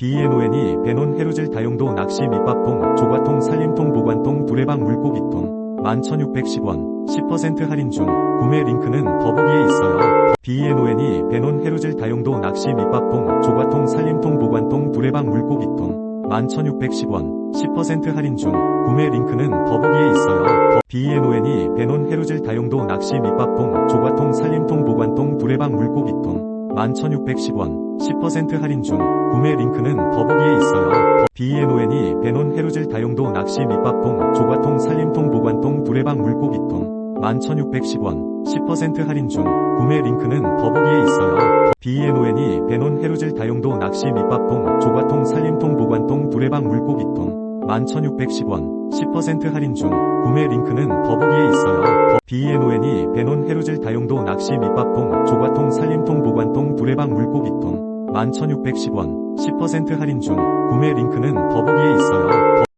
BNON이 베논 해루질 다용도 낚시 밑밥통 조과통 살림통 보관통 두레방 물고기통 11,610원 10% 할인 중 구매 링크는 더보기에 있어요. BNON이 베논 해루질 다용도 낚시 밑밥통 조과통 살림통 보관통 두레방 물고기통 11,610원 10% 할인 중 구매 링크는 더보기에 있어요. BNON이 베논 해루질 다용도 낚시 밑밥통 조과통 살림통 보관통 두레방 물고기통 11,610원 10% 할인 중 구매 링크는 더보기에 있어요. BNON이 베논 해루질 다용도 낚시 밑밥통 조과통 살림통 보관통 두레방 물고기통 11,610원 10% 할인 중 구매 링크는 더보기에 있어요. BNON이 베논 해루질 다용도 낚시 밑밥통 조과통 살림통 보관통 두레방 물고기통 11,610원 10% 할인 중 구매 링크는 더보기에 있어요. BNON이 베논 해루질 다용도 낚시 밑밥통 살림통 두레방 물고기통 11,610원 10% 할인 중 구매 링크는 더보기에 있어요.